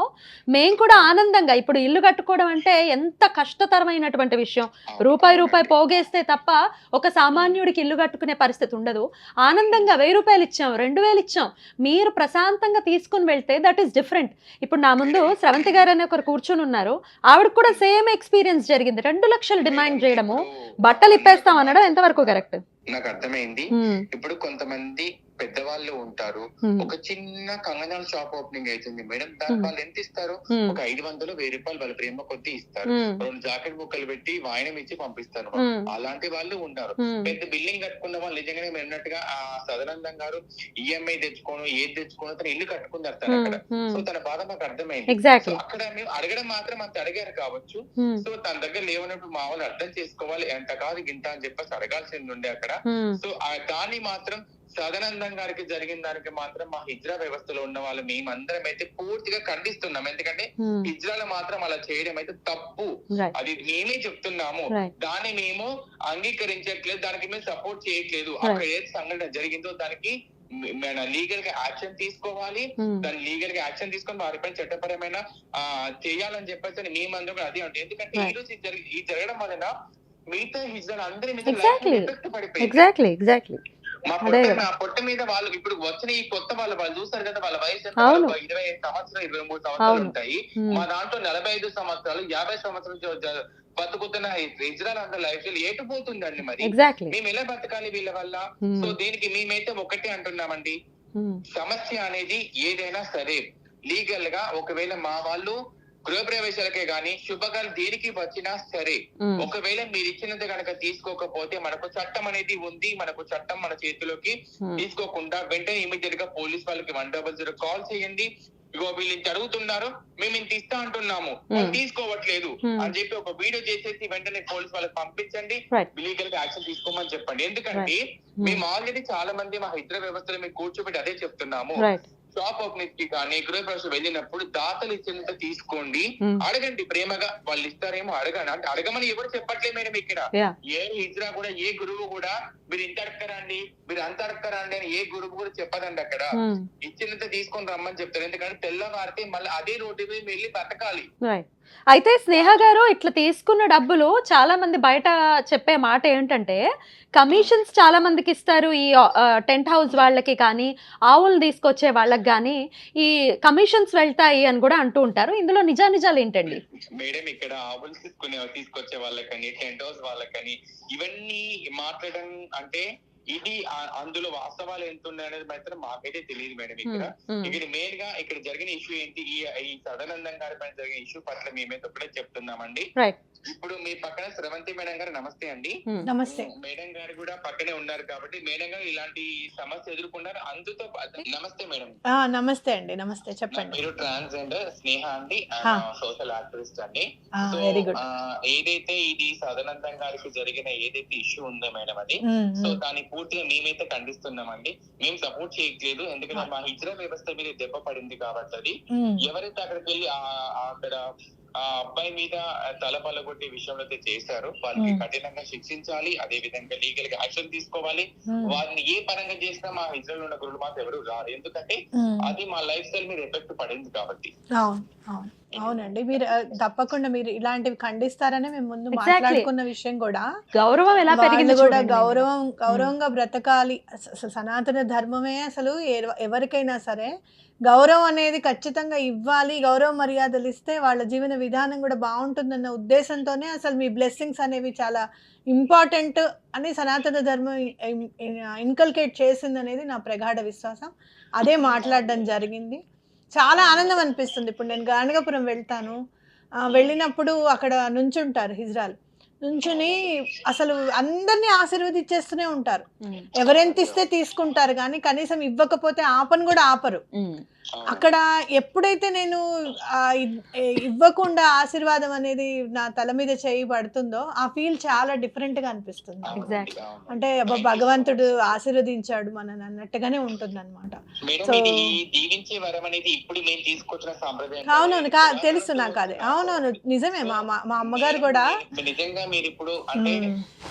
మేము కూడా ఆనందంగా. ఇప్పుడు ఇల్లు కట్టుకోవడం అంటే ఎంత కష్టతరమైనటువంటి విషయం. రూపాయి రూపాయి చేస్తే తప్ప ఒక సామాన్యుడికి ఇల్లు కట్టుకునే పరిస్థితి ఉండదు. ఆనందంగా వెయ్యి రూపాయలు ఇచ్చాం రెండు వేలు ఇచ్చాం. మీరు ప్రశాంతంగా తీసుకుని వెళ్తే దట్ ఈస్ డిఫరెంట్ ఇప్పుడు నా ముందు స్రవంతి గారు అనే ఒకరు కూర్చొని ఉన్నారు. ఆవిడ కూడా సేమ్ ఎక్స్పీరియన్స్ జరిగింది. రెండు లక్షలు డిమాండ్ చేయడము బట్టలు ఇప్పేస్తాం అనడం ఎంతవరకు కరెక్ట్ నాకు అర్థమైంది ఇప్పుడు కొంతమంది పెద్దవాళ్ళు ఉంటారు. ఒక చిన్న కంగనాల షాప్ ఓపెనింగ్ అవుతుంది మేడం. దాని. వాళ్ళు ఎంత ఇస్తారు? ఒక ఐదు వందలు వెయ్యి రూపాయలు వాళ్ళ ప్రేమ కొద్దీ ఇస్తారు. రెండు జాకెట్ ముక్కలు పెట్టి వాయినం ఇచ్చి పంపిస్తారు. అలాంటి వాళ్ళు ఉన్నారు. పెద్ద బిల్డింగ్ కట్టుకున్న వాళ్ళు నిజంగానే మీరు అన్నట్టుగా ఆ సదానందం గారు ఈఎంఐ తెచ్చుకోను ఏది తెచ్చుకోను తను ఇల్లు కట్టుకున్నారు తను అక్కడ. సో తన బాధ మాకు అర్థమైంది. సో అక్కడ మేము అడగడం మాత్రం అంత అడిగారు కావచ్చు. సో తన దగ్గర లేవనప్పుడు మా వాళ్ళు అర్థం చేసుకోవాలి. ఎంత కాదు గింత అని చెప్పేసి అడగాల్సింది ఉండే అక్కడ. సో ఆ దాన్ని మాత్రం సదానందం గారికి జరిగిన దానికి మాత్రం మా హిజ్రా వ్యవస్థలో ఉన్న వాళ్ళు మేమందరం అయితే పూర్తిగా ఖండిస్తున్నాం. ఎందుకంటే హిజ్రాలు మాత్రం అలా చేయడం అయితే తప్పు. అది మేమే చెప్తున్నాము. దాన్ని మేము అంగీకరించట్లేదు దానికి మేము సపోర్ట్ చేయట్లేదు. అక్కడ ఏ సంఘటన జరిగిందో దానికి మన లీగల్గా యాక్షన్ తీసుకోవాలి. దాన్ని లీగల్గా యాక్షన్ తీసుకొని వారిపై చట్టపరమైన ఆ చేయాలని చెప్పేసి మేమందరం కూడా అదే ఉంటుంది ఎందుకంటే. ఈ రోజు ఇది జరిగి- ఇది జరగడం వలన మిగతా హిజ్రాలు అందరి మీద ఎగ్జాక్ట్లీ ఎగ్జాక్ట్లీ మా పొట్ట మీద వాళ్ళు ఇప్పుడు వచ్చిన ఈ కొత్త వాళ్ళు వాళ్ళు చూస్తారు కదా వాళ్ళ వయసు ఇరవై ఐదు సంవత్సరాలు ఇరవై మూడు సంవత్సరాలు. ఉంటాయి. మా దాంట్లో నలభై ఐదు సంవత్సరాలు యాభై సంవత్సరాలు బతుకుతున్న ఇజ్రాయల్ అంత లైఫ్ స్టైల్ ఎటు పోతుందండి మరి మేము ఎలా బతకాలి వీళ్ళ వల్ల? సో దీనికి మేమైతే ఒకటే అంటున్నామండి. సమస్య అనేది ఏదైనా సరే లీగల్గా ఒకవేళ మా వాళ్ళు గృహప్రవేశాలకే గాని శుభకాలు దేనికి వచ్చినా సరే ఒకవేళ మీరు ఇచ్చినంత కనుక తీసుకోకపోతే మనకు చట్టం అనేది ఉంది మనకు చట్టం మన చేతిలోకి తీసుకోకుండా వెంటనే ఇమీడియట్గా పోలీస్ వాళ్ళకి వన్ డబల్ జీరో కాల్ చేయండి. ఇగో వీళ్ళు ఇంత అడుగుతున్నారు మేము ఇంత ఇస్తా అంటున్నాము Hmm. తీసుకోవట్లేదు Hmm. అని చెప్పి ఒక వీడియో చేసేసి వెంటనే పోలీస్ వాళ్ళకి పంపించండి. లీగల్గా యాక్షన్ తీసుకోమని చెప్పండి. ఎందుకంటే మేము ఆల్రెడీ చాలా మంది మా ఇతర వ్యవస్థలో మేము కూర్చోబెట్టి అదే చెప్తున్నాము. షాప్ ఓపెనింగ్కి కానీ గృహప్రవేశం వెళ్ళినప్పుడు దాతలు ఇచ్చినంత తీసుకోండి. అడగండి ప్రేమగా వాళ్ళు ఇస్తారేమో అడగండి అంటే అడగమని ఎవరు చెప్పట్లేదు మేడం ఇక్కడ. ఏ హిజ్రా కూడా ఏ గురువు కూడా మీరు ఇంత అడగరండి మీరు అంత అడగరండి అని ఏ గురువు కూడా చెప్పదండి అక్కడ. ఇచ్చినంత తీసుకొని రమ్మని చెప్తారు. ఎందుకంటే తెల్లవారితే మళ్ళీ అదే రోడ్డు మీద వెళ్ళి బతకాలి. అయితే స్నేహ గారు ఇట్లా తీసుకున్న డబ్బులు చాలా మంది బయట చెప్పే మాట ఏంటంటే కమిషన్స్ చాలా మందికి ఇస్తారు ఈ టెంట్ హౌస్ వాళ్ళకి కానీ ఆవులు తీసుకొచ్చే వాళ్ళకి కానీ ఈ కమిషన్స్ వెళ్తాయి అని కూడా అంటూ ఉంటారు. ఇందులో నిజానిజాలు ఏంటండి? మేడం ఇక్కడ ఆవులు తీసుకునే తీసుకొచ్చే వాళ్ళకని టెంట్ హౌస్ వాళ్ళకని ఇవన్నీ మాట్లాడడం అంటే ఇది అందులో వాస్తవాలు ఎంత ఉన్నాయి అనేది మాత్రం మాకైతే తెలియదు మేడం ఇక్కడ. ఇక్కడ మెయిన్గా ఇక్కడ జరిగిన ఇష్యూ ఏంటి? ఈ ఈ సదానందం గారి పైన జరిగిన ఇష్యూ పట్ల మేమైతే ఒకటే చెప్తున్నామండి. ఇప్పుడు మీ పక్కన స్రవంతి మేడం గారు నమస్తే అండి. నమస్తే. మేడం గారు కూడా పక్కనే ఉన్నారు కాబట్టి మేడం గారు ఇలాంటి సమస్య ఎదుర్కొన్నారు అందుతో నమస్తే మేడం. ఆ, నమస్తే అండి. నమస్తే. చెప్పండి. మీరు ట్రాన్స్జెండర్ స్నేహ అండి. సోషల్ యాక్టివిస్ట్ అండి. సో, ఏదైతే ఇది సదానందం గారికి జరిగిన ఏదైతే ఇష్యూ ఉందో మేడం అది. సో దాన్ని పూర్తిగా మేమైతే ఖండిస్తున్నామండి. మేము సపోర్ట్ చేయట్లేదు. ఎందుకంటే మా హిజ్రా వ్యవస్థ మీద దెబ్బ పడింది కాబట్టి అది ఎవరైతే అక్కడికి వెళ్ళి అక్కడ ఆ అబ్బాయి మీద తల పలగొట్టే విషయంలో అయితే చేశారు వాళ్ళకి. కఠినంగా శిక్షించాలి. అదే విధంగా లీగల్గా యాక్షన్ తీసుకోవాలి. వారిని ఏ పరంగా చేసినా మా హిజ్రాలో ఉన్న గురువులు మాత్రం ఎవరు రారు. ఎందుకంటే అది మా లైఫ్ స్టైల్ మీద ఎఫెక్ట్ పడింది కాబట్టి. అవునండి. మీరు తప్పకుండా మీరు ఇలాంటివి ఖండిస్తారనే మేము ముందు. మాట్లాడుకున్న విషయం కూడా గౌరవం ఎలా పెరిగింది కూడా. గౌరవం గౌరవంగా బ్రతకాలి. సనాతన ధర్మమే అసలు ఎవ- ఎవరికైనా సరే గౌరవం అనేది ఖచ్చితంగా ఇవ్వాలి. గౌరవ మర్యాదలు ఇస్తే వాళ్ళ జీవన విధానం కూడా బాగుంటుందన్న ఉద్దేశంతోనే అసలు మీ బ్లెస్సింగ్స్ అనేవి చాలా ఇంపార్టెంట్ అని సనాతన ధర్మం ఇన్కల్కేట్ చేసింది అనేది నా ప్రగాఢ విశ్వాసం. అదే మాట్లాడడం జరిగింది. చాలా ఆనందం అనిపిస్తుంది. ఇప్పుడు నేను గానగాపురం వెళ్తాను. ఆ, వెళ్ళినప్పుడు అక్కడ నుంచుంటారు హిజ్రాల్. నుంచుని అసలు అందరినీ ఆశీర్వదించేస్తూనే ఉంటారు. ఎవరెంత ఇస్తే తీసుకుంటారు కానీ కనీసం ఇవ్వకపోతే ఆపను కూడా ఆపరు. అక్కడ ఎప్పుడైతే నేను ఇవ్వకుండా ఆశీర్వాదం అనేది నా తల మీద చేయి పడుతుందో ఆ ఫీల్ చాలా డిఫరెంట్గా అనిపిస్తుంది. అంటే అబ్బా భగవంతుడు ఆశీర్వదించాడు మనని అన్నట్టుగానే ఉంటుంది అనమాట సాంప్రదాయం అవునవును తెలుసు నాకు అది. అవునవును నిజమే మా మా- మా అమ్మగారు కూడా మీరు నిజంగా మీరు ఇప్పుడు అంటే.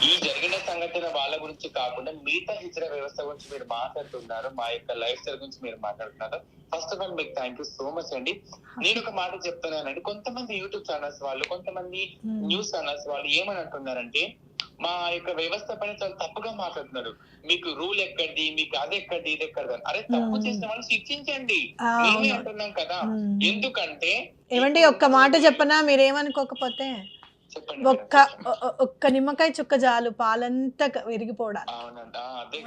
ఈ జరిగిన సంఘటన వాళ్ళ గురించి కాకుండా మిగతా హిజ్ర వ్యవస్థ గురించి మీరు మాట్లాడుతున్నారు మా యొక్క లైఫ్ స్టైల్ గురించి మీరు మాట్లాడుతున్నారు. ఫస్ట్ ఆఫ్ ఆల్ మీకు థ్యాంక్ యూ సో మచ్ అండి నేను ఒక మాట చెప్తున్నానండి కొంతమంది యూట్యూబ్ ఛానల్స్ వాళ్ళు కొంతమంది. న్యూస్ ఛానల్స్ వాళ్ళు ఏమని అంటున్నారంటే మా యొక్క వ్యవస్థ పైన చాలా తప్పుగా మాట్లాడుతున్నారు మీకు రూల్ ఎక్కడిది మీకు అది ఎక్కడిది ఇది ఎక్కడిది అని. అరే తప్పు మ్మ్. చేసిన వాళ్ళు శిక్షించండి మేమే. అంటున్నాం కదా మ్మ్. ఎందుకంటే ఏమండి ఒక్క మాట చెప్పనా మీరేమనుకోకపోతే ఒక్క ఒక్క నిమ్మకాయ చుక్క చాలు పాలంతా విరిగిపోవడానికి.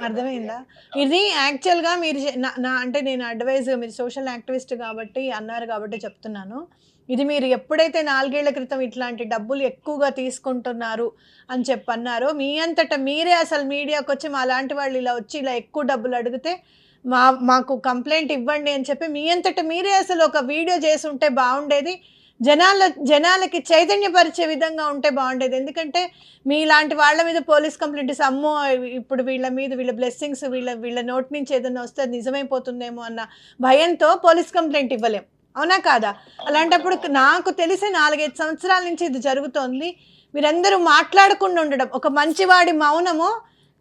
అర్థమైందా? ఇది యాక్చువల్గా మీరు చే- నా- నా అంటే నేను అడ్వైజ్ మీరు సోషల్ యాక్టివిస్ట్ కాబట్టి అన్నారు కాబట్టి చెప్తున్నాను. ఇది మీరు ఎప్పుడైతే నాలుగేళ్ళ క్రితం ఇట్లాంటి డబ్బులు ఎక్కువగా తీసుకుంటున్నారు అని చెప్పి అన్నారో మీ అంతటా మీరే అసలు మీడియాకి వచ్చి మా లాంటి వాళ్ళు ఇలా వచ్చి ఇలా ఎక్కువ డబ్బులు అడిగితే మా మాకు కంప్లైంట్ ఇవ్వండి అని చెప్పి మీ అంతటా మీరే అసలు ఒక వీడియో చేసి ఉంటే బాగుండేది. జనాల జనాలకి చైతన్యపరిచే విధంగా ఉంటే బాగుండేది. ఎందుకంటే మీలాంటి వాళ్ళ మీద పోలీస్ కంప్లైంట్ అమ్మో ఇప్పుడు వీళ్ళ మీద వీళ్ళ బ్లెస్సింగ్స్ వీళ్ళ వీళ్ళ నోటి నుంచి ఏదైనా వస్తే నిజమైపోతుందేమో అన్న భయంతో పోలీస్ కంప్లైంట్ ఇవ్వలేం. అవునా కాదా? అలాంటప్పుడు నాకు తెలిసి నాలుగైదు సంవత్సరాల నుంచి ఇది జరుగుతోంది. మీరందరూ మాట్లాడకుండా ఉండడం ఒక మంచివాడి మౌనము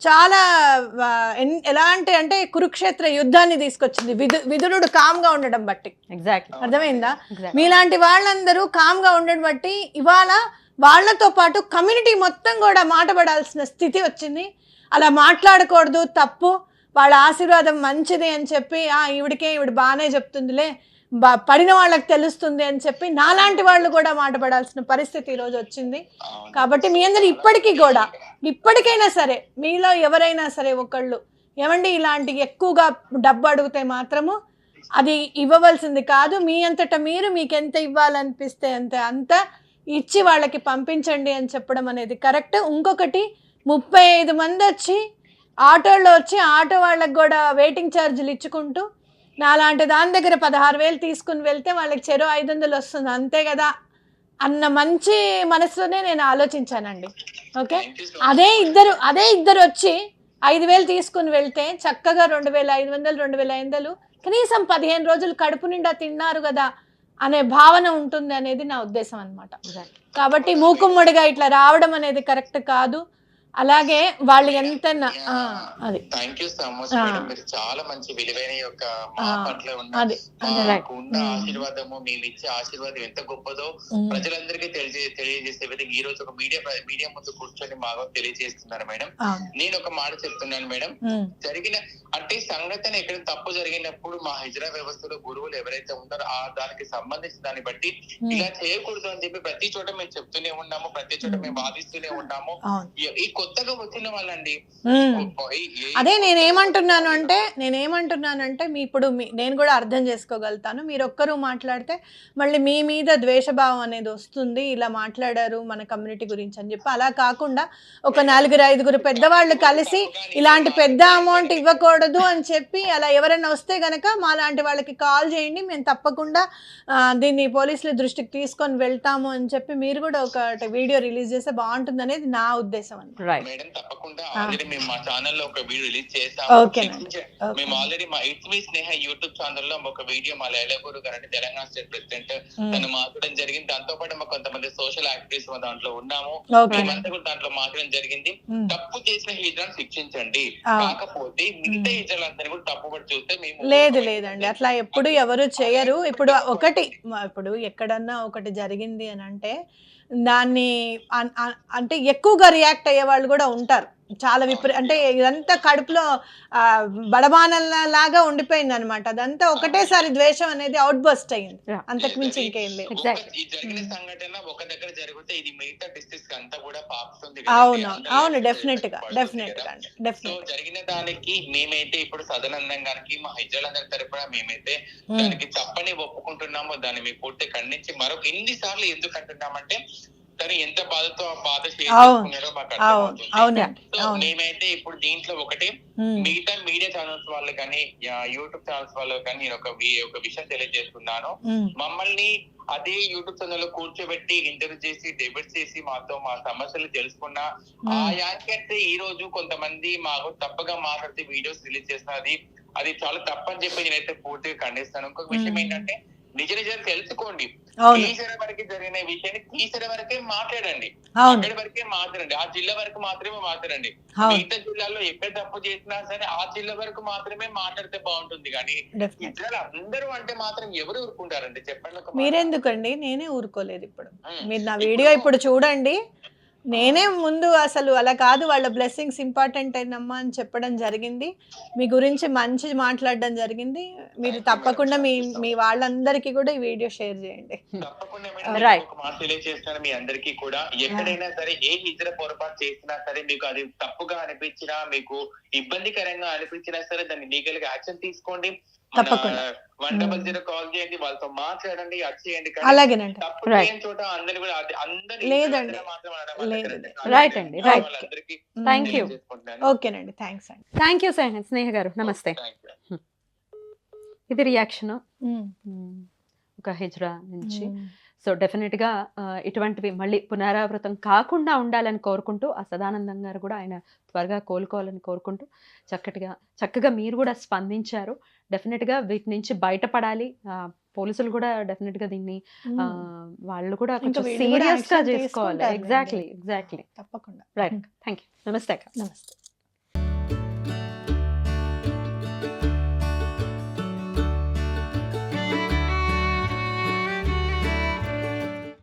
చాలా ఎన్- ఎలాంటి అంటే కురుక్షేత్ర యుద్ధాన్ని తీసుకొచ్చింది. విదు విదురుడు కామ్గా ఉండడం బట్టి. ఎగ్జాక్ట్లీ అర్థమైందా? మీలాంటి వాళ్ళందరూ కామ్గా ఉండడం బట్టి ఇవాళ వాళ్ళతో పాటు కమ్యూనిటీ మొత్తం కూడా మాట పడాల్సిన స్థితి వచ్చింది. అలా మాట్లాడకూడదు తప్పు వాళ్ళ ఆశీర్వాదం మంచిది అని చెప్పి ఆ ఈవిడికే ఈవిడ బాగానే చెప్తుందిలే పడిన వాళ్ళకి తెలుస్తుంది అని చెప్పి నాలాంటి వాళ్ళు కూడా మాట పడాల్సిన పరిస్థితి ఈరోజు వచ్చింది. కాబట్టి మీ అందరు ఇప్పటికీ కూడా ఇప్పటికైనా సరే మీలో ఎవరైనా సరే ఒకళ్ళు ఏమండి ఇలాంటి ఎక్కువగా డబ్బు అడిగితే మాత్రము అది ఇవ్వవలసింది కాదు మీ అంతటా మీరు మీకు ఎంత ఇవ్వాలనిపిస్తే అంత అంత ఇచ్చి వాళ్ళకి పంపించండి అని చెప్పడం అనేది కరెక్ట్ ఇంకొకటి ముప్పై ఐదు మంది వచ్చి ఆటోలో వచ్చి ఆటో వాళ్ళకి కూడా వెయిటింగ్ ఛార్జీలు ఇచ్చుకుంటూ నాలాంటి దాని దగ్గర పదహారు వేలు తీసుకుని వెళ్తే వాళ్ళకి చెరో ఐదు వందలు వస్తుంది. అంతే కదా? అన్న మంచి మనసులోనే నేను ఆలోచించానండి. ఓకే. అదే ఇద్దరు అదే ఇద్దరు వచ్చి ఐదు వేలు తీసుకుని వెళ్తే చక్కగా రెండు వేల ఐదు వందలు రెండు వేల ఐదు వందలు కనీసం పదిహేను రోజులు కడుపు నిండా తిన్నారు కదా అనే భావన ఉంటుంది అనేది నా ఉద్దేశం అనమాట కాబట్టి మూకుమ్మడిగా ఇట్లా రావడం అనేది కరెక్ట్ కాదు. అలాగే వాళ్ళు ఎంత అది. Thank you so much. Madam మీరు చాలా మంచి విలువైన యొక్క మా పట్ల ఉన్న మ్మ్. ఆశీర్వాదము మేము ఇచ్చే ఆశీర్వాదం ఎంత గొప్పదో ఉమ్, ప్రజలందరికీ తెలియజే తెలియజేసే విధంగా ఈ రోజు ఒక మీడియా మీడియా ముందు కూర్చొని మాకు తెలియజేస్తున్నారు మేడం. నేను ఒక మాట చెప్తున్నాను మేడం ఉమ్, జరిగిన అంటే సంఘటన ఎక్కడ తప్పు జరిగినప్పుడు మా హైజరా వ్యవస్థలో గురువులు ఎవరైతే ఉన్నారో ఆ దానికి సంబంధించిన దాన్ని బట్టి ఇలా చేయకూడదు అని చెప్పి ప్రతి చోట మేము చెప్తూనే ఉన్నాము ప్రతి చోట మేము వాదిస్తూనే ఉన్నాము. ఈ కొత్తగా వచ్చిన వాళ్ళండి. అదే నేనేమంటున్నాను అంటే నేనేమంటున్నానంటే మీ ఇప్పుడు నేను కూడా అర్థం చేసుకోగలుగుతాను. మీరు ఒక్కరు మాట్లాడితే మళ్ళీ మీ మీద ద్వేషభావం అనేది వస్తుంది. ఇలా మాట్లాడారు మన కమ్యూనిటీ గురించి అని చెప్పి. అలా కాకుండా ఒక నలుగురు ఐదుగురు పెద్దవాళ్ళు కలిసి ఇలాంటి పెద్ద అమౌంట్ ఇవ్వకూడదు అని చెప్పి అలా ఎవరైనా వస్తే గనక మా లాంటి వాళ్ళకి కాల్ చేయండి. మేము తప్పకుండా దీన్ని పోలీసుల దృష్టికి తీసుకొని వెళ్తాము అని చెప్పి మీరు కూడా ఒక వీడియో రిలీజ్ చేస్తే బాగుంటుంది అనేది నా ఉద్దేశం అండి మేడం తప్పకుండా. ఆల్రెడీ మేము మా ఛానల్లో ఒక వీడియో రిలీజ్ చేసాము ఓకే. మేము ఆల్రెడీ మా ఇట్స్ మీ స్నేహ యూట్యూబ్ ఛానల్లో ఒక వీడియో మా లైలగూరు గారు అంటే తెలంగాణ స్టేట్ ప్రెసిడెంట్ ఉమ్, తను మాట్లాడడం జరిగింది. దాంతో పాటు మా కొంతమంది సోషల్ యాక్టివిస్ట్ దాంట్లో ఉన్నాము. మేమంతా కూడా దాంట్లో మాట్లాడడం జరిగింది. ఉమ్. తప్పు చేసిన హిజ్రాన్ శిక్షించండి. ఆ. కాకపోతే మిగతా హిజ్రాలందరినీ కూడా తప్పుబడి చూస్తే మేము లేదు లేదండి అట్లా ఎప్పుడు ఎవరు చేయరు. ఇప్పుడు ఒకటి ఇప్పుడు ఎక్కడన్నా ఒకటి జరిగింది అని అంటే దాన్ని అన్- అంటే ఎక్కువగా రియాక్ట్ అయ్యే వాళ్ళు కూడా ఉంటారు. చాలా విపరీ అంటే ఇదంతా కడుపులో ఆ, బడబానల లాగా ఉండిపోయింది అనమాట అదంతా ఒకటేసారి ద్వేషం అనేది అవుట్ బస్ట్ అయింది. అంతకు మించి ఇంకేం లేదు ఒక- Exactly. ఈ జరిగిన ఉమ్. సంఘటన ఒక దగ్గర జరిగితే ఇది మిగతా డిస్ట్రిక్ట్స్ అంతా కూడా పాకుతుంది అవును. అవును డెఫినెట్గా డెఫినెట్. గా డెఫినెట్ జరిగిన దానికి మేమైతే ఇప్పుడు సదనందం గారికి మా హైజలందరి తరపున మేమైతే దానికి తప్పని ఒప్పుకుంటున్నాము దాన్ని మేము పూర్తి ఖండించి మరొక ఎన్ని సార్లు ఎందుకు అంటున్నామంటే తను ఎంత బాధతో ఆ బాధ. చేసుకున్నారో మాకు అర్థమవుతుంది మేమైతే ఇప్పుడు దీంట్లో ఒకటి. మిగతా మీడియా ఛానల్స్ వాళ్ళు కానీ యూట్యూబ్ ఛానల్స్ వాళ్ళు కానీ నేను ఒక ఒక విషయం తెలియజేస్తున్నాను. మమ్మల్ని అదే యూట్యూబ్ ఛానల్లో కూర్చోబెట్టి ఇంటర్వ్యూ చేసి డెబిట్ చేసి మాతో మా సమస్యలు తెలుసుకున్న ఆ యాంకర్స్ ఈ రోజు కొంతమంది మాకు తప్పగా మాట్లాడితే వీడియోస్ రిలీజ్ చేస్తున్నది అది చాలా తప్పని చెప్పి నేనైతే పూర్తిగా ఖండిస్తాను. ఇంకొక విషయం. ఏంటంటే నిజ నిజాలు తెలుసుకోండి. తీసర వరకు జరిగిన విషయాన్ని తీసర వరకే మాట్లాడండి. అక్కడి వరకే మాట్లాడండి. ఆ జిల్లా వరకు మాత్రమే మాట్లాడండి. మిగతా జిల్లాలో ఎక్కడ తప్పు చేసినా సరే ఆ జిల్లా వరకు మాత్రమే మాట్లాడితే బాగుంటుంది. కానీ ఇద్దరు అందరూ అంటే మాత్రం ఎవరు ఊరుకుంటారండి? చెప్పండి. మీరెందుకండి? నేనే ఊరుకోలేదు ఇప్పుడు. మీరు నా వీడియో ఇప్పుడు చూడండి. నేనే ముందు అసలు అలా కాదు వాళ్ళ బ్లెస్సింగ్స్ ఇంపార్టెంట్ అయినమ్మా అని చెప్పడం జరిగింది. మీ గురించి మంచి మాట్లాడడం జరిగింది. మీరు తప్పకుండా మీ మీ వాళ్ళందరికీ కూడా ఈ వీడియో షేర్ చేయండి. తెలియజేస్తాను మీ అందరికీ కూడా. ఎక్కడైనా సరే ఏ హిజర పొరపాటు చేసినా సరే మీకు అది తప్పుగా అనిపించినా మీకు ఇబ్బందికరంగా అనిపించినా సరే దాన్ని లీగల్గా యాక్షన్ తీసుకోండి. తప్పకుండా. వన్ డబల్ జీరో కాల్ చేయండి వాళ్ళతో మాట్లాడండి అది చేయండి అలాగేనండి. చోట అందరిని కూడా అందరి లేదండి. ఇతరులను మాత్రం అనడం వల్ల లేదు. కరెక్ట్ Right కాదు. అండి, Thank you. తెలియజేసుకుంటున్నాను. ఓకేనండి. థ్యాంక్స్ అండి. థ్యాంక్ యూ స్నేహ గారు నమస్తే. you. ఇది రియాక్షన్ ఉమ్, ఒక హిజ్రా నుంచి సో డెఫినెట్గా ఇటువంటివి మళ్ళీ పునరావృతం కాకుండా ఉండాలని కోరుకుంటూ ఆ సదానందం గారు కూడా ఆయన త్వరగా కోలుకోవాలని కోరుకుంటూ చక్కటిగా చక్కగా మీరు కూడా స్పందించారు. డెఫినెట్గా వీటి నుంచి బయటపడాలి. పోలీసులు కూడా డెఫినెట్గా దీన్ని ఆ, ఉమ్, వాళ్ళు కూడా కొంచెం సీరియస్గా action చేసుకోవాలి. Exactly exactly. తప్పకుండా. రైట్. థ్యాంక్ యూ నమస్తే నమస్తే.